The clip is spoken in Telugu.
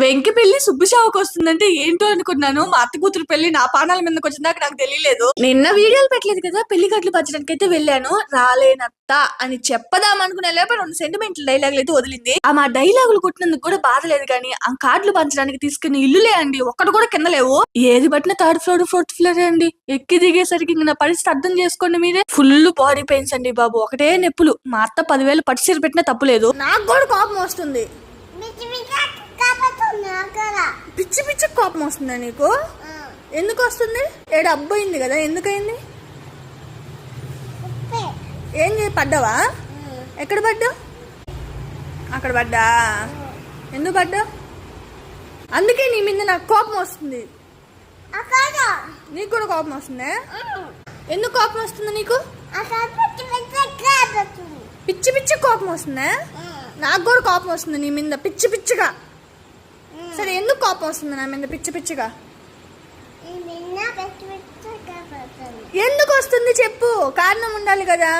వెంకి పెళ్ళి సుబ్బుషావుకి వస్తుందంటే ఏంటో అనుకున్నాను. మా అత్త కూతురు పెళ్ళి నా పానాల మీదకి వచ్చిందాక నాకు తెలియలేదు. నిన్న వీడియోలు పెట్టలేదు కదా పెళ్ళి కట్లు పచ్చడానికి అయితే వెళ్ళాను. రాలేనత్త అని చెప్పదాం అనుకునే లేప రెండు సెంటిమెంటల్ డైలాగులు అయితే వదిలింది. ఆ మా డైలాగులు కొట్టినందుకు కూడా బాధ లేదు కానీ ఆ కార్డులు పంచడానికి తీసుకుని ఇల్లులే అండి. ఒక్కటి కూడా కింద లేవు. ఏది పట్టిన థర్డ్ ఫ్లోర్ ఫోర్త్ ఫ్లోర్ అండి. ఎక్కి దిగేసరికి ఇంక నా పరిస్థితి అర్థం చేసుకోండి మీరే. ఫుల్ బాడీ పెయిన్స్ అండి బాబు. ఒకటే నొప్పులు. మా అత్త పదివేలు పట్టు పెట్టినా తప్పులేదు. నాకు కూడా కోపం వస్తుంది. పిచ్చి పిచ్చి కోపం వస్తుందా నీకు? ఎందుకు వస్తుంది? ఏడు అబ్బాయింది కదా ఎందుకయింది? ఉప్పే. ఏం చేయ పడ్డావా? ఎక్కడ పడ్డావు? అక్కడ పడ్డా? ఎందుకు పడ్డా అందుకే నీ మీద నాకు కోపం వస్తుంది. అక్కడ. నీకు కూడా కోపం వస్తుందా? ఎందుకు కోపం వస్తుంది నీకు? పిచ్చి పిచ్చి కోపం వస్తుందా? నాకు కూడా కోపం వస్తుంది నీ మీద పిచ్చి పిచ్చిగా. సరే ఎందుకు కోపం వస్తుంది నా మీద పిచ్చి పిచ్చిగా? ఎందుకు వస్తుంది చెప్పు? కారణం ఉండాలి కదా.